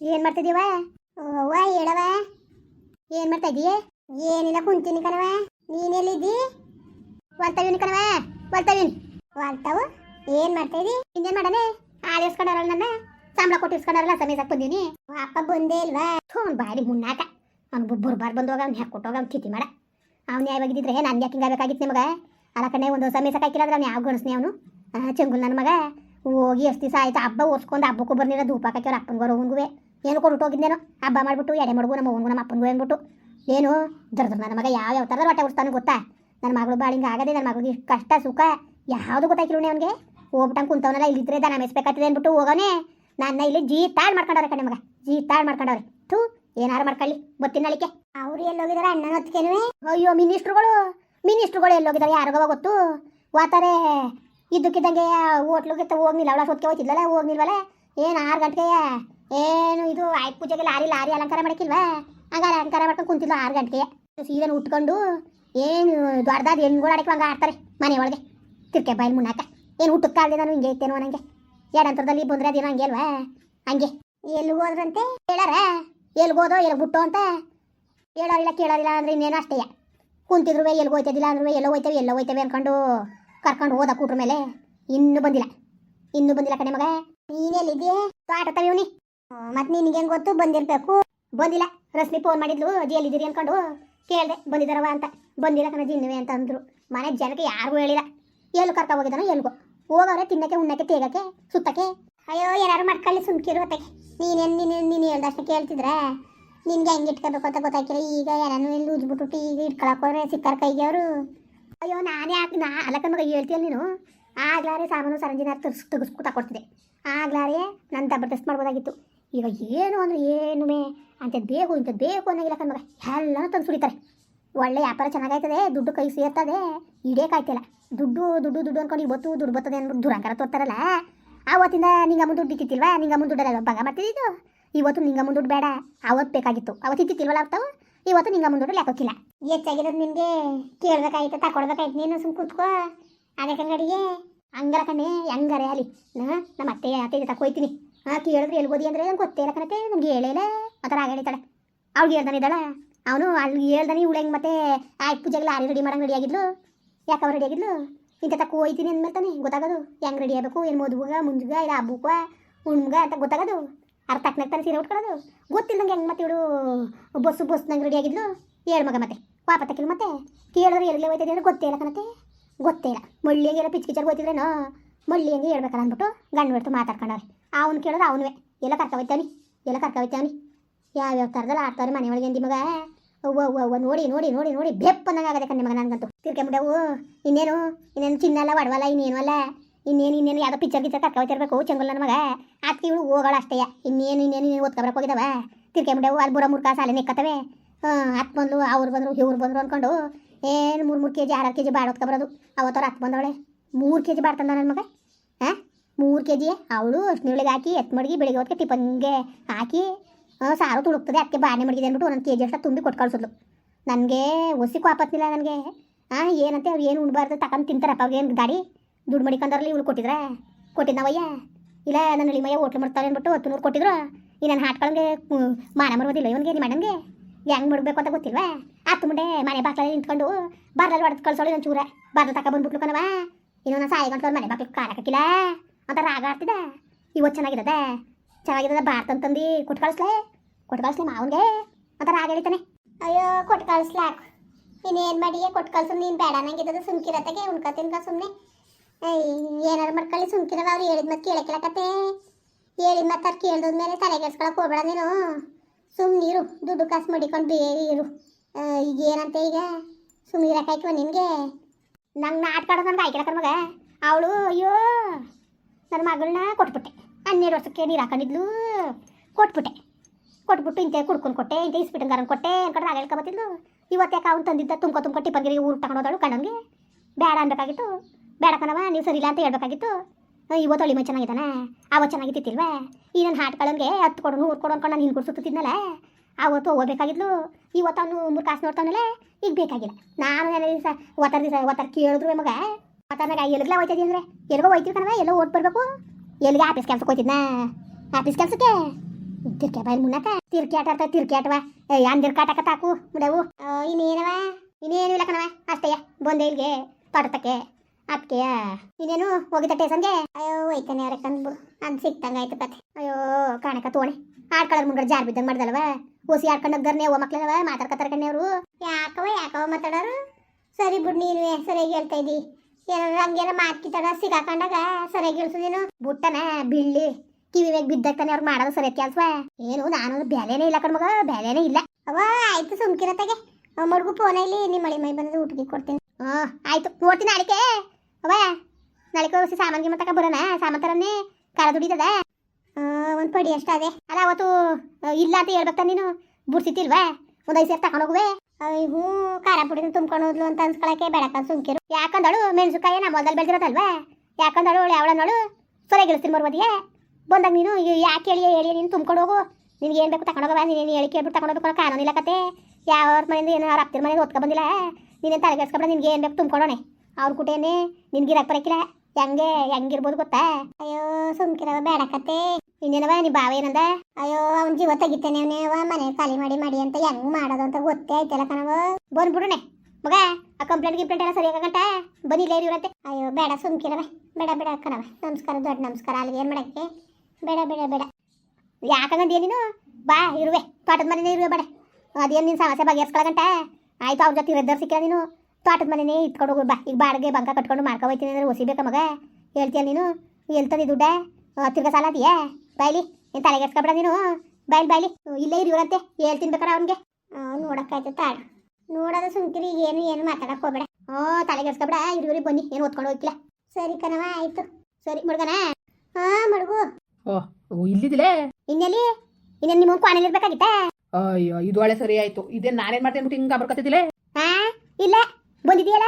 ಏನ್ ಮಾಡ್ತಿದೀವ ಅವ್ವ ಹೇಳವ ಏನ್ ಮಾಡ್ತಾ ಇದೀಯ? ಏನಿಲ್ಲ, ಕುಂತೀನಿ ಕಣವ ನೀನೆಲ್ಲಿದ್ದಿ ವಾಲ್ತವಿನಿ ಕಣವ ಒಲ್ತವಿನ್ ವಾಲ್ತಾವು ಏನ್ ಮಾಡ್ತಾ ಇದೀ? ಇನ್ನೇನ್ ಮಾಡನೆ? ಹಾಲು ಇಸ್ಕೊಂಡವ್ರಲ್ಲ ನನ್ನ. ಸಂಬಳ ಕೊಟ್ಟು ಇಸ್ಕೊಂಡವ್ರಲ್ಲ ಸಮಯಕ್ಕೆ ಬಂದೀನಿ. ಅಪ್ಪ ಬಂದೇ ಇಲ್ವಾ? ಥೋನ್ ಬಾರಿ ಮುನ್ನಾಕ ಅವ್ನು ಬುರ್ಬಾರ್ ಬಂದೋಗ ಅವ್ನು ಹ್ಯಾಕ್ ಕೊಟ್ಟೋಗ ಅವ್ನು ಕಿತಿ ಮಾಡ. ಅವ್ನು ನ್ಯಾಯವಾಗಿದ್ದಿದ್ರೆ ನಾನು ಯಾಕೆ ಹಿಂಗಾಗಬೇಕಾಗಿತ್ತು ನಿಮಗ? ಅಲ್ಲ ಒಂದು ಸಮಯ ಹಾಕಿಲ್ಲ ಅಂದ್ರೆ ಅವ್ನು ಯಾವ ಗಣಸ್ನಿ ಅವನು? ಚಂಗುಲ್ ನನ್ನ ಮಗ. ಹೋಗಿ ಎಷ್ಟು ದಿವಸ ಆಯ್ತು, ಹಬ್ಬ ಓಡಿಸ್ಕೊಂಡು ಹಬ್ಬಕ್ಕೂ ಬರ್ನಿಲ್ಲ ಧೂಪ ಹಾಕಿ ಅವ್ರ ಅಪ್ಪನಿಗೂ ಅವನಿಗೂ ಏನು ಕೊಟ್ಟು ಹೋಗಿದ್ದೇನೋ ಹಬ್ಬ ಮಾಡಿಬಿಟ್ಟು ಎಡೆ ಮಡಗು ನಮ್ಮ ಅವ್ನಿಗೂ ನಮ್ಮ ಅಪ್ಪನಿಗೂ ಅಂದ್ಬಿಟ್ಟು ಏನು? ದರ್ದ್ರ ನನ್ನ ಮಗ ಯಾವ ಯಾವ ಥರದ ಹೊಟ್ಟೆ ಉಡ್ತಾನೆ ಗೊತ್ತಾ? ನನ್ನ ಮಗಳು ಬಾಳಿಂಗ ಆಗದೆ ನನ್ನ ಮಗಳಿಗೆ ಇಷ್ಟ್ ಕಷ್ಟ ಸುಖ ಯಾವುದು ಗೊತ್ತಾಯ್ಕಿಲ್ಲ ಅವನಿಗೆ? ಹೋಗ್ಬಿಟ್ಟಂಗೆ ಕುಂತವನಲ್ಲ ಇಲ್ಲಿದ್ರೆ ನಾನು ಮೆಸ್ಬೇಕಾಗ್ತದೆ ಅಂದ್ಬಿಟ್ಟು ಹೋಗೋನೆ ನನ್ನ ಇಲ್ಲಿ ಜೀ ತಾಳ್ ಮಾಡ್ಕೊಂಡವ್ರೆ ಕಣೆ ಮಗ ಜೀ ತಾಳ್ ಮಾಡ್ಕೊಂಡವ್ರೆ. ಥೂ ಏನಾರು ಮಾಡ್ಕೊಳ್ಳಿ ಗೊತ್ತಿನ ನಳಿಕೆ. ಅವ್ರು ಎಲ್ಲೋಗಿದಾರೆ ಅಣ್ಣನ ಹೊತ್ತಿಗೆನುವೆ ಅಯ್ಯೋ ಮಿನಿಸ್ಟ್ರುಗಳು ಮಿನಿಸ್ಟ್ರುಗಳು ಎಲ್ಲೋಗಿದ್ದಾರೆ ಯಾರಿಗವ ಗೊತ್ತು? ವಾತಾರೆ ಇದ್ದಕ್ಕಿದ್ದಂಗೆ ಹೋಟ್ಲಿಗೆ ಹೋಗ್ನಿಲ್ಲ ಅವಳ ಸೊತ್ತಿಗೆ ಹೋಗ್ತಿದ್ಲಲ್ಲ ಹೋಗ್ನಿಲ್ವಲ್ಲ? ಏನು ಆರು ಗಂಟೆಗೆ ಏನು ಇದು ಆಯ್ತು ಪೂಜೆಗೆ ಲಾರಿ ಲಾರಿ ಅಲಂಕಾರ ಮಾಡಕ್ಕಿಲ್ವಾ? ಹಂಗ ಅಲಂಕಾರ ಮಾಡ್ಕೊಂಡು ಕುಂತಿದ್ಲು ಆರು ಗಂಟೆಗೆ. ಸೀರೆನ ಉಟ್ಕೊಂಡು ಏನು ದೊಡ್ಡದಾದ ಹೆಣ್ಗಳು ಆಡಕ್ಕೆ ಹಂಗೆ ಆಡ್ತಾರೆ ಮನೆ ಒಳಗೆ. ತಿರ್ಕೆ ಬಾಯಿ ಮುನ್ನಾಕ. ಏನು ಊಟಕ್ಕೆ ಕಾಲ್ದೆ ನಾನು ಹಿಂಗೆ ಐತೇನೋ ನನಗೆ ಎರಡಂತರದಲ್ಲಿ ಬಂದ್ರೆ ಅದೇನೋ ಹಂಗೆ ಅಲ್ವಾ? ಹಂಗೆ. ಎಲ್ಲಿ ಹೋದ್ರಂತೆ? ಹೇಳಾರ? ಎಲ್ಲಿ ಹೋದೋ ಎಲ್ಲಿ ಬಿಟ್ಟು ಅಂತ? ಹೇಳೋರಿಲ್ಲ, ಕೇಳೋರಿಲ್ಲ ಅಂದ್ರೆ ಇನ್ನೇನು ಅಷ್ಟೇ. ಕುಂತಿದ್ರು ಎಲ್ಲಿ ಹೋಯ್ತದಿಲ್ಲ ಅಂದ್ರೆ ಎಲ್ಲೋ ಹೋಯ್ತೇವೆ ಎಲ್ಲೋ ಹೋಯ್ತೇವೆ ಅನ್ಕೊಂಡು ಕರ್ಕೊಂಡು ಹೋದ ಕೂಟ್ರ ಮೇಲೆ ಇನ್ನೂ ಬಂದಿಲ್ಲ. ಇನ್ನೂ ಬಂದಿಲ್ಲ ಕಣೆ ಮಗ. ನೀನೆಲ್ಲಿದ್ದೀಯ ಆಟ ತವಿವ್ನಿ ಮತ್ತೆ ಹೆಂಗ್ ಗೊತ್ತು? ಬಂದಿರ್ಬೇಕು. ಬಂದಿಲ್ಲ. ರಶ್ಮಿ ಫೋನ್ ಮಾಡಿದ್ಲು. ಅಜ್ಜಿ ಎಲ್ಲಿದ್ದೀರಿ ಅನ್ಕೊಂಡು ಕೇಳಿದೆ ಬಂದಿದ್ದಾರವ ಅಂತ. ಬಂದಿಲ್ಲ ಕಣಜಿ ಜಿನ್ನುವೆ ಅಂತ ಅಂದ್ರು. ಮನೆ ಜನಕ್ಕೆ ಯಾರಿಗೂ ಹೇಳಿಲ್ಲ. ಎಲ್ಲೂ ಕರ್ಕ ಹೋಗಿದ್ದಾನೋ ಎಲ್ಗೋ. ಹೋಗವ್ರೆ ತಿನ್ನಕ್ಕೆ, ಉಣ್ಣಕ್ಕೆ, ತೇಗಕ್ಕೆ, ಸುತ್ತಕ್ಕೆ. ಅಯ್ಯೋ ಏನಾರು ಮಾಡ್ಕೊಳ್ಳಿ ಸುಮ್ಕಿರು ಹೊತ್ತಕ್ಕೆ ನೀನೇನು ನೀನು ನೀನು ಹೇಳ್ದಷ್ಟು ಕೇಳ್ತಿದ್ರೆ? ನಿನ್ಗೆ ಹೆಂಗೆ ಇಟ್ಕೋಬೇಕು ಅಂತ ಗೊತ್ತಾಕಿರ ಈಗ ಯಾರನ್ನು ಇಲ್ಲಿ ಉಜ್ಬಿಟ್ಟು ಈಗ ಇಟ್ಕೊಳಕೋರೆ ಸಿಕ್ಕಾರ ಕೈಗೆ ಅವರು. ಅಯ್ಯೋ, ನಾನೇ ಯಾಕೆ ನಾ ಅಲ್ಲಕ್ಕ ಮಗ ಹೇಳ್ತೀಯಲ್ಲ ನೀನು? ಆಗ್ಲಾರೆ ಸಾಮಾನು ಸರಂಜಿನ ತರ್ಸ್ ತೆಗಿಸ್ಕೂ ತಕೊಡ್ತಿದ್ದೆ ಆಗ್ಲಾರೆ ನಾನು ಜಬರ್ದಸ್ತ್ ಮಾಡ್ಬೋದಾಗಿತ್ತು. ಈಗ ಏನು ಅಂದ್ರೆ ಮೇ ಅಂತ ಬೇಕು ಇಂಥ ಬೇಕು ಅನ್ನೋಂಗಿಲ್ಲ ಕಣ್ಮಗ ಎಲ್ಲನೂ ತಂದು ಸುಡಿತಾರೆ. ಒಳ್ಳೆ ವ್ಯಾಪಾರ ಚೆನ್ನಾಗಾಯ್ತದೆ, ದುಡ್ಡು ಕೈ ಸೇರ್ತದೆ ಇಡೇಕಾಯ್ತಿಲ್ಲ ದುಡ್ಡು ದುಡ್ಡು ದುಡ್ಡು ಅನ್ಕೊಂಡು ಇವತ್ತು ದುಡ್ಡು ಬರ್ತದೆ ಅಂದ್ಬಿಟ್ಟು ದುರಂಕಾರ ತೋರ್ತಾರಲ್ಲ? ಆವತ್ತಿಂದ ನಿಂಗಮ್ಮ ದುಡ್ಡು ಇತ್ತಿಲ್ವಾ ನಿಂಗಮ್ಮ ದುಡ್ಡಲ್ಲ ಬಗ ಮಾಡ್ತಿದ್ದು ಇವತ್ತು ನಿಂಗಮ್ಮ ದುಡ್ಡು ಬೇಡ. ಅವತ್ತು ಬೇಕಾಗಿತ್ತು. ಅವತ್ತು ಇತ್ತಿಲ್ವಲ್ಲ ಆಗ್ತಾವ ಇವತ್ತು ನಿಂಗಮ್ಮ ದುಡ್ಡು ಲೆಕ್ಕೋಕಿಲ್ಲ ಹೆಚ್ಚಾಗಿರೋದು ನಿಮಗೆ ಕೇಳ್ಬೇಕಾಯ್ತು ತಗೊಳ್ಬೇಕಾಯ್ತು ನೀನು ಸುಮ್ಮ ಕೂತ್ಕೋ. ಅದಕ್ಕೆ ಅಂಗಡಿಗೆ ಹಂಗಾರ ಕಣ್ಣೆ ಹೆಂಗಾರೆ ಅಲ್ಲಿ? ನಮ್ಮ ಅತ್ತೆ ಅತ್ತೆ ಜೊತೆ ಹಾಂ ಕೇಳಿದ್ರೆ ಓದಿ ಅಂದ್ರೆ ನಂಗೆ ಗೊತ್ತೇ ಇಲ್ಲ ಕಣತೆ ನಮ್ಗೆ ಹೇಳೇಲೆ ಆ ಥರ ಹೇಳಿತಾಳೆ. ಅವ್ಳಿಗೆ ಹೇಳ್ದಾನಿದ್ದಾಳ ಅವನು ಅಲ್ಲಿ ಹೇಳ್ದಾನೆ, ಇವಳು ಹೆಂಗೆ ಮತ್ತೆ ಆಯ್ತು ಪೂಜೆಗೆ ಲಾರಿ ರೆಡಿ ಮಾಡಂಗೆ ರೆಡಿ ಆಗಿದ್ಲು. ಯಾಕವ ರೆಡಿ ಆಗಿದ್ಲು? ಇಂಥ ತಕ್ಕ ಹೋಯ್ತೀನಿ ಅಂದ್ಮೇಲೆ ತಾನೆ, ಗೊತ್ತಾಗೋದು. ಹೆಂಗೆ ರೆಡಿ ಆಗಬೇಕು? ಏನು ಮದುವಾಗ, ಮುಂಜುಗ, ಇಲ್ಲ ಹಬ್ಬಕ್ಕ, ಹುಣ್ಮಗ ಅಂತ ಗೊತ್ತಾಗೋದು. ಅರ್ಥ ಹಾಕ್ನಾಗ ತಾನೆ ಸೀರೆ ಉಟ್ಕೊಳ್ಳೋದು. ಗೊತ್ತಿಲ್ಲದಂಗೆ ಹೆಂಗೆ ಮತ್ತೆ ಇವಳು ಬಸ್ಸು ಬಸ್ನಂಗೆ ರೆಡಿ ಆಗಿದ್ಲು? ಹೇಳು ಮಗ ಮತ್ತೆ, ಪಾಪ ತಕ್ಕಿಲ್ಲ ಮತ್ತೆ. ಕೇಳಿದ್ರೆ ಎಲ್ಲಿ ಹೋಯ್ತದೆ ಅಂದ್ರೆ ಗೊತ್ತೇ ಇಲ್ಲ ಕಣತೆ. ಗೊತ್ತೇ ಇಲ್ಲ. ಮಳ್ಳಿಯಾಗೆಲ್ಲ ಪಿಚ್ ಪಿಚ್ಚರ್ ಹೋಯ್ತಿದ್ರೇನೋ ಮಳ್ಳಿ ಹಂಗೆ ಹೇಳ್ಬೇಕಲ್ಲ ಅಂದ್ಬಿಟ್ಟು ಗಂಡು ಬಿಡ್ತು ಮಾತಾಡ್ಕೊಂಡವ್ರೆ. ಅವ್ನು ಕೇಳಿದ್ರೆ ಅವನುವೆ. ಎಲ್ಲ ಕರ್ಕ ಹೋಯ್ತಾವನಿ, ಎಲ್ಲ ಕರ್ಕ ಯಾವ ಯಾವ್ಯಾವ ಥರದಲ್ಲಿ ಆಡ್ತಾವ್ರೆ ಮನೆ ಒಳಗೆ ಅಂದಿ ಮಗ? ಅವ್ವ ಅವ್ವ ನೋಡಿ ನೋಡಿ ನೋಡಿ ನೋಡಿ ಆಗದೆ ಕಣ್ಣೆ ಮಗ ನನಗಂತೂ ತಿರ್ಕೆ ಮುಡವು ಇನ್ನೇನು? ಇನ್ನೇನು ಚಿನ್ನಲ್ಲ ಒಡವಲ್ಲ ಇನ್ನೇನು ಅಲ್ಲ? ಇನ್ನೇನು ಇನ್ನೇನು, ಯಾವುದೋ ಪಿಚ್ಚರ್ ಗಿಚ್ಚರ್ ಕರ್ಕ ಹೋಯ್ತಿರ್ಬೇಕು, ಚಂಗುಲ್ ನನ್ನ ಮಗ. ಅದಕ್ಕೆ ಇವಳು ಹೋಗೋಳು ಅಷ್ಟೇ. ಇನ್ನೇನು ಇನ್ನೇನು ಇನ್ನೇನು ಓದ್ಕೊಬ್ರಕ್ಕೆ ಹೋಗಿದಾವ? ತಿರ್ಕೆ ಮುಡವು ಅಲ್ಲಿ ಬುರ ಮೂರು ಕಾಸು ಅಲ್ಲೇ ನೆಕ್ಕತ್ತವೆ ಹತ್ತು ಬಂದ್ಲು, ಅವ್ರು ಬಂದರು, ಇವ್ರು ಬಂದರು ಅಂದ್ಕೊಂಡು ಏನು ಮೂರು ಮೂರು ಕೆ ಜಿ ಆರು ಕೆ ಜಿ ಬಾಡ್ ಹೊತ್ಕೊಬರೋದು. ಅವತ್ತವ್ರು ಹತ್ತು ಬಂದವಳೆ. ಮೂರು ಕೆ ಜಿ ಬಾಡ್ತಂದ ನನ್ನ ಮಗ. ಹಾಂ? ಮೂರು ಕೆ ಜಿ ಅವಳು ಅಷ್ಟಿನೊಳಗೆ ಹಾಕಿ ಎತ್ತು ಮಡಗಿ ಬೆಳಿಗ್ಗೆ ಹೊತ್ತಿಗೆ ಟಿಫನ್ಗೆ ಹಾಕಿ ಸಾರು ತುಳುಕ್ತದೆ ಅದಕ್ಕೆ ಬಾಣೆ ಮಡಗಿದೆ ಅಂದ್ಬಿಟ್ಟು ಒಂದೊಂದು ಕೆ ಜಿ ಅಷ್ಟು ತುಂಬಿ ಕೊಟ್ಟು ಕಳಿಸಿದ್ಲು. ನನಗೆ ಒಸಿ ಕೋಪತ್ತಿಲ್ಲ ನನಗೆ. ಹಾಂ ಏನಂತೆ, ಅವ್ರು ಏನು ಉಣ್ಬಾರ್ದು ತಕೊಂಡು ತಿಂತಾರಪ್ಪ ಅವ್ರು ಏನು ಗಾಡಿ ದುಡ್ಡು ಮಡಿಕೊಂಡಾರಲ್ಲಿ ಇವಳು ಕೊಟ್ಟಿದ್ರೆ? ಕೊಟ್ಟಿದ್ನವಯ್ಯ ಇಲ್ಲ ನನ್ನ ಇಳಿಮಯ್ಯ ಹೋಟ್ಲು ಮಾಡ್ತಾರೆ ಅಂದ್ಬಿಟ್ಟು ಹತ್ತು ನೂರು ಕೊಟ್ಟಿದ್ರು. ಈ ನನ್ನ ಹಾಟ್ಕೊಳಂಗೆ ಮಾನ ಮರೋದಿಲ್ಲ ಇವನಿಗೆ ನಿಮ್ಮ ಅಣ್ಣಂಗೆ ಹೆಂಗೆ ಮಾಡಬೇಕು ಅಂತ ಗೊತ್ತಿಲ್ವಾ? ಹತ್ತು ಮುಂಡೆ ಮನೆ ಬಾಕ್ಲಲ್ಲಿ ನಿಂತ್ಕೊಂಡು ಬಾರ್ಲಲ್ಲಿ ಹೊಡೆದು ಕಳ್ಸೋಳಿ ನನ್ನ ಚೂರ ಬಾರ್ಲ ತಕ ಬಂದ್ಬಿಟ್ಲು ಕಣವ ಇನ್ನೊಂದು ಸಾಯಿ ಗಂಟೆ ಮನೆ ಬಾಕ್ಲಿಗೆ ಕಾಲ ಹಾಕಿಲ್ಲ ಅಂತ ರಾಗ ಆಡ್ತಿದ್ದ. ಇವತ್ತು ಚೆನ್ನಾಗಿರದ ಚೆನ್ನಾಗಿರದ ಬಾರ್ ಅಂತಂದು ಕೊಟ್ಟು ಕಳಿಸ್ಲೆ. ಕೊಟ್ಟು ಕಳಿಸ್ಲೆ ಮಾವನ್ಗೆ. ಅಂತ ರಾಗ ಹೇಳ್ತಾನೆ. ಅಯ್ಯೋ ಕೊಟ್ಟು ಕಳಿಸ್ಲಾಕ್ ಇನ್ನೇನು ಮಾಡಿ ಕೊಟ್ಟು ಕಳ್ಸು, ನೀನು ಬೇಡ. ನಂಗಿದ್ದದು ಸುಮ್ಕಿರತ್ತಾಗೆ ಉಣ್ಕ ತಿನ್ಕ ಸುಮ್ಮನೆ ಏನಾರು ಮಾಡ್ಕೊಳ್ಳಿ, ಸುಮ್ಕಿರವ ಅವ್ರು ಹೇಳಿದ ಮತ್ತೆ ಕೇಳಕ್ಕಿಳಕತ್ತೆ ಕತೆ ಹೇಳಿದ ಮತ್ತೆ ಅವ್ರು ಕೇಳ್ದದ್ಮೇಲೆ ತಲೆ ಕೆಡ್ಸ್ಕೊಳಕ್ ಹೋಗ್ಬೇಡ ನೀನು. ಸುಮ್ಮನೆ ಇರು, ದುಡ್ಡು ಕಾಸು ಮಡಿಕೊಂಡು ಬೇರೆ ಇರು. ಈಗ ಏನಂತೆ ಈಗ? ಸುಮ್ಮನೆ ಇರಕ್ಕಾಯ್ತವ ನಿನಗೆ? ನಂಗೆ ನಾಟ್ಕಾಡೋದು ನಂಗೆ ಆಯ್ಕೆ ಮಗ. ಅವಳು, ಅಯ್ಯೋ. ನನ್ನ ಮಗಳನ್ನ ಕೊಟ್ಬಿಟ್ಟೆ. ಹನ್ನೆರಡು ವರ್ಷಕ್ಕೆ ನೀರು ಹಾಕೊಂಡಿದ್ಲು, ಕೊಟ್ಬಿಟ್ಟೆ. ಕೊಟ್ಬಿಟ್ಟು ಇಂತೆ ಕುಡ್ಕೊಂಡು ಕೊಟ್ಟೆ, ಇಂತೆ ಇಸ್ಪಿಟಂಗಾರನ್ ಕೊಟ್ಟೆ ಅನ್ಕೊಂಡ್ರೆ ಆಗ ಹೇಳ್ಕೊಬತ್ತಿದ್ಲು ಇವತ್ತು ಯಾಕೆ ಅವ್ನು ತಂದಿದ್ದ ತುಂಬ್ಕೊ ತುಂಬ್ಕೊ ಟಿಪ್ಪನ್ಗಿರಿಗೆ ಊರು ತಗೊಂಡೋದಳು ಕಣ್ಣಂಗೆ. ಬೇಡ ಅನ್ಬೇಕಾಗಿತ್ತು. ಬೇಡ ಕಣವ ನೀವು ಸರಿ ಇಲ್ಲ ಅಂತ ಹೇಳ್ಬೇಕಾಗಿತ್ತು. ಇವತ್ತು ಒಳ್ಳೆ ಚೆನ್ನಾಗಿದ್ದಾನೆ. ಅವತ್ತು ಚೆನ್ನಾಗಿತ್ತಿಲ್ವಾ ಈ ನನ್ನ ಹಾಟ್ಗಳಂಗೆ ಹತ್ತು ಕೊಡೋನು ಊರು ಕೊಡೋ ಅನ್ಕೊಂಡು ನಾನು ಹಿಂಗೆ ಕೊಡ್ಸುತ್ತಿದ್ನಲ್ಲ ಆವತ್ತು ಹೋಗ್ಬೇಕಾಗಿದ್ಲು. ಇವತ್ತು ಅವನು ಮೂರು ಕಾಸು ನೋಡ್ತಾವನಲ್ಲ? ಈಗ ಬೇಕಾಗಿಲ್ಲ. ನಾನು ನೆನೆ ದಿವಸ, ಒತ್ತರ ದಿವಸ, ಒತ್ತರ ಕೇಳಿದ್ರು ಮಗ. ಒತ್ತರ್ನಾಗ ಎಲ್ಲಿಗೆ ಹೋಯ್ತಿದ್ದೀನಿ ಅಂದರೆ? ಎಲ್ಲಿಗೋ ಹೋಯ್ತಿರ್ ಕಣವ ಎಲ್ಲೋ ಓಟ್ ಬರಬೇಕು. ಎಲ್ಲಿಗೆ ಆಫೀಸ್ ಕೆಲ್ಸಕ್ಕೆ ಹೋಯ್ತಿದ್ನ? ಆಫೀಸ್ ಕೆಲಸಕ್ಕೆ? ತಿರ್ಕೆ ಬಾಯಿ ಮುನ್ನಕ? ತಿರ್ಕೆ ಆಟ ಆಡ್ತಾ ತಿರ್ಕೆ ಆಟವ? ಅಂದಿರ್ ಕಾಟಕ ತಾಕು, ಮುಡವು? ಇನ್ನೇನವ ಇನ್ನೇನು ಇಲ್ಲ ಕಣವ ಅಷ್ಟೇ. ಬಂದೆ ಇಲ್ಲಿಗೆ ತೋಟತಕ್ಕೆ ಅದಕ್ಕೆ ಇನ್ನೇನು ಹೋಗಿದ್ದ ಟೇಸನ್ಗೆ ಅಯ್ಯೋ, ಹೋಯ್ತಾನೆ ಅವ್ರೆ ಕಂದ್ಬಿಡು ಅದು ಸಿಕ್ತಂಗಾಯ್ತು ಕತೆ ಅಯ್ಯೋ, ಕಾಣಕ ತೋಣೆ. ಆಡ್ಕೊಳ್ಳೋದು ಮುಂಗಡೆ ಜಾರ್ ಬಿದ್ದಂಗೆ ಮಾಡ್ದಲ್ವ? ಓಸಿ ಆಡ್ಕೊಂಡು ಹೋಗ್ದಾರ್ನೆ ಓ ಮಕ್ಳವ ಮಾತಾಡ್ಕತ್ತಾರ ಕಣ್ಣೆ ಅವರು? ಯಾಕವ ಯಾಕವ ಮಾತಾಡೋರು? ಸರಿ ಬಿಡು ನೀನು ಸರಿಯಾಗಿ ಹೇಳ್ತಾ ಏನಾರ ಹಂಗೇನ ಮಾತ್ಕಿತಾಡ ಸಿಗಾಕೊಂಡಾಗ ಸರಿಯಾಗಿ ಇಳಿಸೋದೇನು ಬುಟ್ಟನ, ಬಿಳ್ಳಿ ಕಿವಿ ಮ್ಯಾಗ ಬಿದ್ದಾಗ್ತಾನೆ ಅವ್ರು ಮಾಡೋದು ಸರಿಯಾದ ಕೆಲಸ ಏನು ನಾನು ಬೆಲೆನೇ ಇಲ್ಲ ಕಣ್ಮಗ ಬೆಲೆನೇ ಇಲ್ಲ. ಅವ ಆಯ್ತು ಸುಮ್ಕಿರತ್ತಾಗೆ ಮಡ್ಗು ಫೋನ್ ಇಲ್ಲಿ ನಿಮ್ಮ ಮಳಿ ಮೈ ಬಂದ್ರೆ ಊಟಕ್ಕೆ ಕೊಡ್ತೀನಿ. ಹಾಂ ಆಯ್ತು. ನೋಡ್ತೀನಿ ಅಡಿಕೆ ಅವ ನಾಳಿಕೆ ಹೊಸ ಗಿಮ್ಮ ತಕ ಬರೋಣ. ಸಾಮಾನ್ ತರನೇ ಖಾರ ದುಡಿತದ? ಒಂದು ಪಡಿ ಅಷ್ಟೇ ಅಲ್ಲ, ಅವತ್ತು ಇಲ್ಲ ಅಂತ ಹೇಳ್ಬೇಕ ನೀನು. ಬುಡ್ಸಿತಿಲ್ವಾ ಒಂದು ಐದು ಸೇರಿ ತಗೊಂಡು ಹೋಗುವೆ. ಹ್ಞೂ, ಖಾರ ಪುಡಿನ ತುಂಬ್ಕೊಂಡು ಹೋದ್ಲು ಅಂತ ಅನ್ಸ್ಕೊಳಕ್ಕೆ ಬೇಡಕ್ಕ ಸುಮ್ಕಿರು. ಯಾಕಂದಳು ಮೆಣಸುಕಾಯಿ ನಮ್ಮ ಹೊಲದಲ್ಲಿ ಬೆಳೆದಿರೋದಲ್ವಾ ಯಾಕಂದಳು ಅವಳ ನೋಡು ಸೊರೆ ಗಿಳಿಸ್ತೀನಿ ಬರ್ಬೋದಿಯೇ ಬಂದಾಗ ನೀನು ಯಾಕೆ ಹೇಳಿ ಹೇಳಿ ನೀನು ತುಂಬ್ಕೊಂಡು ಹೋಗು. ನಿನ್ಗೆ ಏನು ಬೇಕು ತಗೊಂಡು ಹೋಗವ ನೀನು ಹೇಳಿ ಕೇಳ್ಬಿಟ್ಟು ತಗೊಂಡು ಹೋಗ್ಬೇಕು ಕಾನೂನು ಇಲ್ಲ ಕತೆ. ಯಾವ ಮನೆಯಿಂದ ಏನು ಅವ್ರ ಮನೆಯಿಂದ ಓದ್ಕೊ ಬಂದಿಲ್ಲ. ನೀನೇನು ತಲೆಗೆಡ್ಸ್ಕೊಬೇಡ ನಿನ್ಗೆ ಏನು ಬೇಕು ತುಂಬ್ಕೊಂಡೋಣೆ ಅವ್ರ ಕುಟೇನೆ, ನಿನ್ಗೆ ಇರಕ್ಕೆ ಬರಕಿಲ್ಲ. ಹೆಂಗೆ, ಹೆಂಗಿರ್ಬೋದು ಗೊತ್ತಾ? ಅಯ್ಯೋ, ಸುಮ್ಕಿರವ ಬೇಡ ಕತೆ ಇನ್ನೇನವ, ನೀ ಬಾವ ಏನಂದ? ಅಯ್ಯೋ, ಅವ್ನ ಜೀವ ತೆಗಿತೇನೆ ಅವನೇವ ಮನೆ ಖಾಲಿ ಮಾಡಿ ಮಾಡಿ ಅಂತ ಹೆಂಗ್ ಮಾಡೋದು ಅಂತ ಗೊತ್ತೇ ಆಯ್ತಲ್ಲ ಕಣವ ಬಂದ್ಬಿಡುನೆ ಮಗ, ಆ ಕಂಪ್ಲೇಂಟ್ ಗಿಂಪ್ಲೇಂಟ್ ಎಲ್ಲ ಸರಿಯಾಗಂಟ ಬನ್ನಿ ಇಲ್ಲೇ ಇರಂತೆ ಅಯ್ಯೋ, ಬೇಡ, ಸುಮ್ಕಿರವ. ಬೇಡ ಬೇಡ ಕಣವ ನಮಸ್ಕಾರ, ದೊಡ್ಡ ನಮಸ್ಕಾರ, ಅಲ್ಲಿ ಏನು ಮಾಡಕ್ಕೆ? ಬೇಡ ಬೇಡ ಬೇಡ. ಯಾಕಂಗಂದಿಯ ನೀನು? ಬಾ, ಇರುವೆ. ತೋಟದ ಮನೆನೇ ಇರುವೆ ಬೇಡ. ಅದೇನು ನಿನ್ನ ಸಮಸ್ಯೆ ಬಗೆಹರಿಸ್ಕೊಳಗಂಟ ಆಯ್ತು, ಅವ್ರ ಜೊತೆ ಇರೋದ್ರ ಸಿಕ್ಕ ನೀನು. ತೋಟದ ಮನೆನೇ ಇಟ್ಕೊಂಡು ಹೋಗು. ಬಾ ಈಗ ಬಾಡಿಗೆ ಬಂಕ ಕಟ್ಕೊಂಡು ಮಾಡ್ಕೊ ಹೋಯ್ತೀನಿ ಅಂದ್ರೆ ಒಸಿಬೇಕ ಮಗ? ಹೇಳ್ತೀಯ ನೀನು? ಎಲ್ತದಿ ದುಡ್ಡ? ತಿರ್ಗ ಸಾಲ ಅದೀಯ? ಬಾಯ್ಲಿ ಏನು ತಲೆಗೆಡ್ಸ್ಕೊಬೇಡ ನೀನು. ಬಾಯ್ಲಿ ಬಾಯ್ಲಿ. ಇಲ್ಲೇ ಇರಿವ್ರಂತೆ ಹೇಳ್ತೀನಿ ಬೇಕಾರೆ ಅವನಿಗೆ. ನೋಡಕ್ಕಾಯ್ತು ತಾಡ ನೋಡೋದು ಸುಮ್ಕಿರಿ ಏನು ಏನು ಮಾತಾಡಕ್ ಹೋಗ್ಬೇಡ. ಹ್ಞೂ ತಲೆಗೆಡ್ಸ್ಕೊಬೇಡ ಇರುವರಿ ಬನ್ನಿ ಏನು ಓದ್ಕೊಂಡು ಹೋಗ್ತಿಲ್ಲ ಸರಿ ಕಣವ ಆಯ್ತು. ಸರಿ ಮುಡ್ಗನ? ಹಾ ಮಡ್ಗು. ಓ ಇಲ್ಲಿದಿಲೇ? ಇನ್ನೆಲ್ಲಿ? ಇನ್ನೇನು ನಿಮ್ಮ ಕ್ವಾಣೆಲಿ ಇರ್ಬೇಕಾಗಿತ್ತ? ಅಯ್ಯೋ ಇದು ಒಳ್ಳೆ ಸರಿ ಆಯ್ತು. ಇದೇ ನಾನೇನ್ ಮಾಡ್ತೇನೆ ಬಿಟ್ಟು ಹಿಂಗ ಬರ್ಕೊತಿದ್ದಿಲ್ಲ ಹಾ ಇಲ್ಲ. ಬಂದಿದೆಯಲ್ಲ?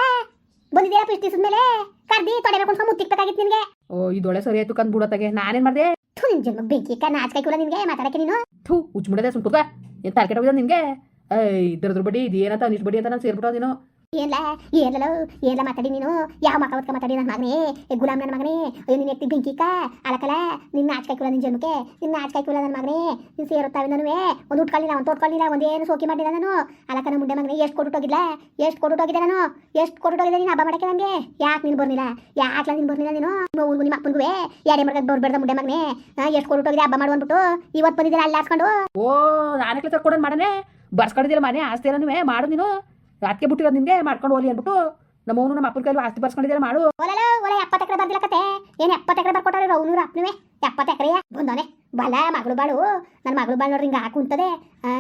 ಬಂದಿದೆಯಲ್ಲ ಪಿಸ್ ದಿವಸದ ಮೇಲೆ? ಕರ್ದಿ ತೊಡೆಬೇಕು ಅಂತ ಮುತ್ತಿಕ್ಬೇಕಾಗಿತ್ತು ನಿನಗೆ. ಓ ಇದೊಳೆ ಸರಿ ಆಯ್ತು ಕಂದ್ ಬಿಡತ್ತಾಗೆ ನಾನೇನ್ ಮಾಡ್ದೆ? ಥು ನಿನ್ ಜನ್ಮ ಬೆಂಕಿ ಕ ನಾಚ್ಕಾಯ್ಕುಲ್ಲ ನಿನಗೆ ಮಾತಾಡಕ್ಕೆ ನೀನು. ಥೂ ಉಚ್ಚ ಮುಡದೆ ಸುಮ್ ಕುತ್ಕ ಏನ್ ತಲೆ ಕೆಟ್ಟೋಗಿದೆ ನಿನ್ಗೆ? ಐ ಇದ್ರದ್ರ ಬಡ್ಡಿ ಇದು ಏನಂತ ಅನಿಷ್ಟು ಬಡ್ಡಿ ಅಂತ ನಾನು ಸೇರ್ಬಿಟ್ಟೋ ನೀನು. ಏನ್ಲ ಏನ್ಲ ಏನ್ಲ ಮಾತಾಡಿ ನೀನು? ಯಾವ ಮಕ್ಕ ಹೊತ್ಕ ಮಾತಾಡಿ ನನ್ನ ಮಗನೇ? ಗುಲಾಮ್ ನನ್ನ ಮಗನೇ? ಅಯ್ಯೋ ನಿನ್ನ ಎತ್ತಿ ಬೆಂಕಿಕ ಅಲಕಲ ನಿನ್ನ ಆಚಕಾಯ್ಕುಲ ನಿನ್ನ ಜನ್ಮಕ್ಕೆ? ನಿನ್ನ ಆಚಕಾಯ್ಕುಲ ನನ್ನ ಮಗನೇ? ನೀನು ಸೇರುತ್ತಾವೆ ನಾನು ಒಂದು ಉಟ್ಕೊಳ್ಳಿಲ್ಲ ಒಂದು ತೋಟ್ಕೊಳ್ಳಿಲ್ಲ ಒಂದೇನು ಸೋಕಿ ಮಾಡಿಲ್ಲ ನಾನು? ಅಲಕನ ಮುಂದೆ ಮಗನೇ, ಎಷ್ಟು ಕೊಟ್ಟೋಗಿಲ್ಲ ಎಷ್ಟು ಹೋಗಿದೆ ನಾನು? ಎಷ್ಟು ಹೋಗಿದೆ ನೀನು ಹಬ್ಬ ಮಾಡಕ್ಕೆ ನನಗೆ? ಯಾಕೆ ನೀನು ಬರ್ಲಿಲ್ಲ? ಯಾಕೆ ನೀನು ಬರ್ಲಿಲ್ಲ ನೀನು? ನಿಮ್ಮ ನಿಮ್ಮ ಅಪ್ಪನಿಗೂ ಎಡೆ ಮಾಡ್ಕೊಂಡು ಬರ್ಬೇಡ್ದ ಮುಂಡೆ ಮಗನೇ? ಎಷ್ಟು ಕೊಟ್ಟೋಗಿದೆ ಹಬ್ಬ ಮಾಡು ಅಂದ್ಬಿಟ್ಟು ಇವತ್ತು ಬಂದಿದ್ದೀರ ಅಲ್ಲಿ ಹಾಸ್ಕೊಂಡು? ಓ ನಾನಕ್ಕೆ ಕೊಡೋದು ಮಾಡನೆ? ಬರ್ಸ್ಕೊಂಡಿದ್ದೀರ ಮನೆ, ಆಸ್ತಿ ಮಾಡು ನೀನು? ರಾತ್ಗೆ ಬಿಟ್ಟಿರೋದು ನಿಮಗೆ? ಮಾಡ್ಕೊಂಡು ಹೋಗಿ ಅಂದ್ಬಿಟ್ಟು ನಮ್ಮವನು ನಮ್ಮ ಅಪ್ಪನ ಕೈಲಿ ಆಸ್ತಿ ಬರ್ಸ್ಕೊಂಡಿದ್ದಾರೆ ಮಾಡು. ಒಲಲ ಒಲೆ ಎಪ್ಪತ್ತು ಎಕರೆ ಬರ್ದಿಲ್ಲ ಕತೆ. ಏನು ಎಪ್ಪತ್ತು ಎಕರೆ ಬರ್ಕೊಟ್ಟಾರೆ ರೌನೂರ ಅಪ್ಪನವೇ? ಎಪ್ಪತ್ತು ಎಕರೆಯ ಬಂದವನೆ. ಬಲ ಮಗಳು ಬಾಳು. ನನ್ನ ಮಗಳು ಬಾಳು ನೋಡ್ರಿ ಹಿಂಗೆ ಹಾಕುಂತದೆ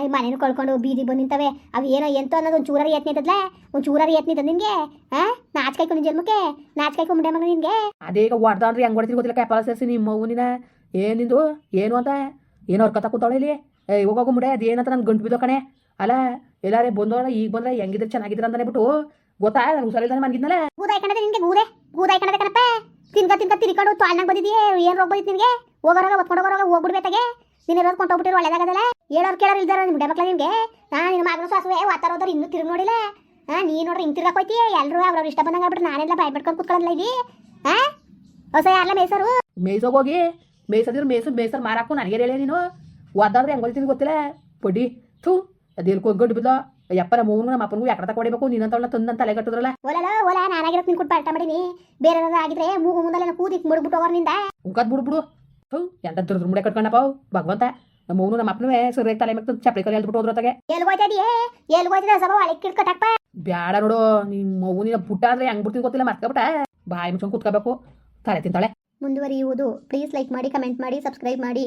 ಈ ಮನೇನು ಕಳ್ಕೊಂಡು ಬೀದಿ ಬಂದು ನಿಂತವೆ. ಅವು ಏನೋ ಎಂತೋ ಅನ್ನೋದು ಒಂದು ಚೂರಾರಿ ಯತ್ನ ಇದ್ದದ್ಲೆ? ಒಂದು ಚೂರಾರಿ ಯತ್ನ ನಿಂತದ ನಿನಗೆ? ಹಾಂ ನಾಚ್ಕಾಯ್ಕೊಂಡು ಜನ್ಮಕ್ಕೆ? ನಾಚ್ಕಾಯ್ಕೊಂಡು ಮುಂಡೆ ಮಗ ನಿನಗೆ? ಅದೇ ಈಗ ಹೊಡ್ದಾಡ್ರಿ ಹೆಂಗ್ ಹೊಡ್ತೀನಿ ಗೊತ್ತಿಲ್ಲ. ಕೆಪಾಲ ಸೇರಿಸಿ ನಿಮ್ಮ ಅವನಿನ. ಏನಿಂದು ಏನು ಅಂತ? ಏನೋ ಅವ್ರ ಕಥ ಕೂತಾಳೆ ಇಲ್ಲಿ? ಏ ಹೋಗೋ ಮುಡೆ. ಅದೇನಂತ ನನ್ನ ಗಂಟು ಬಿದ್ದೋ ಕಣೆ. ಅಲ್ಲ ಎಲ್ಲಾರೇ ಬಂದವ್ರ ಈಗ ಬಂದ್ರೆ ಹೆಂಗಿದ್ರೆ ಚೆನ್ನಾಗಿದ್ರೆ ಅಂತಾನೆ ಬಿಟ್ಟು ಗೊತ್ತಾ ಹುಷಾರಿಲ್ದಾನೆ ಮನ್ಗಿದ್ನಲ್ಲ ಗೂದಾಯ್ ಕಣದ ನಿನಗೆ ಗೂದೆ ಗೂದಾಯ್ ಕಣದ ಕಣಪ್ಪ. ತಿನ್ಕ ತಿನ್ಕ ತಿರ್ಕೊಂಡು ತಾಳ್ನಾಗ ಬಂದಿದ್ದೀಯ ಏನು ರೋಗ ಬಂದಿತ್ತು ನಿನಗೆ? ಹೋಗೋರಾಗ ಒತ್ಕೊಂಡು ಹೋಗೋರಾಗ ಹೋಗ್ಬಿಡ್ಬೇಕಾಗೆ ನೀನು ಇರೋದು ಕೊಂಟೋಗ್ಬಿಟ್ಟಿರೋ ಒಳ್ಳೇದಾಗದಲ್ಲ? ಹೇಳೋರು ಕೇಳೋರು ಇಲ್ದಾರ ನಿಮ್ಮ ಮಕ್ಳ ನಿಮಗೆ? ನಾನು ನಿನ್ನ ಮಗನ ಸಾಸುವೆ ವಾತಾರೋದವ್ರು ಇನ್ನೂ ತಿರುಗಿ ನೋಡಿಲ್ಲ? ಹಾ ನೀ ನೋಡ್ರಿ ಹಿಂಗೆ ತಿರ್ಗಾಕ್ ಹೋಯ್ತಿ ಎಲ್ಲರೂ ಅವ್ರವ್ರ ಇಷ್ಟ ಬಂದಂಗೆ ಆಗ್ಬಿಟ್ಟು ನಾನೆಲ್ಲ ಬಾಯ್ ಬಿಟ್ಕೊಂಡು ಕುತ್ಕೊಳ್ಳಲ್ಲ ಇಲ್ಲಿ? ಹಾ ಹೊಸ ಯಾರಲ್ಲ ಮೇಸರು ಹೋಗಿ ಮೇಯ್ಸದಿರು ಮೇಯ್ಸು ಮೇಯ್ಸರ್ ಮಾರಾಕು ನನಗೆ ಹೇಳಿ ನೀನು? ಒದ್ದಾದ್ರೆ ಹೆಂಗ್ ಹೊಡಿತೀನಿ ಗೊತ್ತಿಲ್ಲ? ಬಡ್ಡಿ ಥೂ. ಅದೇನು ಗಂಟು ಬಿದ್ದೋ ಯಪ್ಪ ನಮ್ಮ ಅವ್ನು ನಮ್ಮ ಅಪ್ಪನಿಗೂ ಯಾಕಡೆ ನೀನಂತವಳ ತಂದಂತ ತಲೆ ಕಟ್ಟಿದ್ರಲ್ಲ? ಓಲಲ್ಲ ಓಲ ನಾನಾಗಿರೋದು ನಿನ್ ಕೊಟ್ಟು ಪಾಠ ಮಾಡೀನಿ ಬೇರೆ ಆಗಿದ್ರೆ ಮೂಗು ಮುಂದೆ ಕೂದಿಕ್ ಮುಡ್ಬಿಟ್ಟು ಹೋಗೋರು ನಿಂದ ಉಂಕದ್ ಬಿಡು ಬಿಡು ಥೂ ಎಂತ ದುರ್ದ್ರ ಮುಡೆ ಕಟ್ಕೊಂಡಪ್ಪ ಭಗವಂತ ನಮ್ಮ ಅವ್ನು ನಮ್ಮ ಅಪ್ಪನವೇ ಸರಿಯಾಗಿ ತಲೆ ಮೆಕ್ತ ಚಪ್ಪಲಿ ಕಲಿ ಹೇಳ್ಬಿಟ್ಟು ಹೋದ್ರೊತ್ತಾಗೆ ಎಲ್ಲಿ ಹೋಯ್ತದಿಯೇ ಎಲ್ಲಿ ಹೋಯ್ತದ? ಒಳಗೆ ಕಿಡ್ಕಟ್ಟಪ್ಪ ಬ್ಯಾಡ ನೋಡು ನಿಮ್ಮ ಅವ್ನಿನ ಪುಟ್ಟ ಅಂದ್ರೆ ಹೆಂಗ್ ಬಿಡ್ತೀನಿ ಗೊತ್ತಿಲ್ಲ ಮರ್ತ್ಕೊಬಿಟ್ಟ. ಬಾಯಿ ಮುಚ್ಕೊಂಡು ಕುತ್ಕೋಬೇಕು. ತಲೆ ತಿಂತಾಳೆ. ಮುಂದುವರಿಯುವುದು. ಪ್ಲೀಸ್ ಲೈಕ್ ಮಾಡಿ ಕಮೆಂಟ್ ಮಾಡಿ ಸಬ್ಸ್ಕ್ರೈಬ್ ಮಾಡಿ.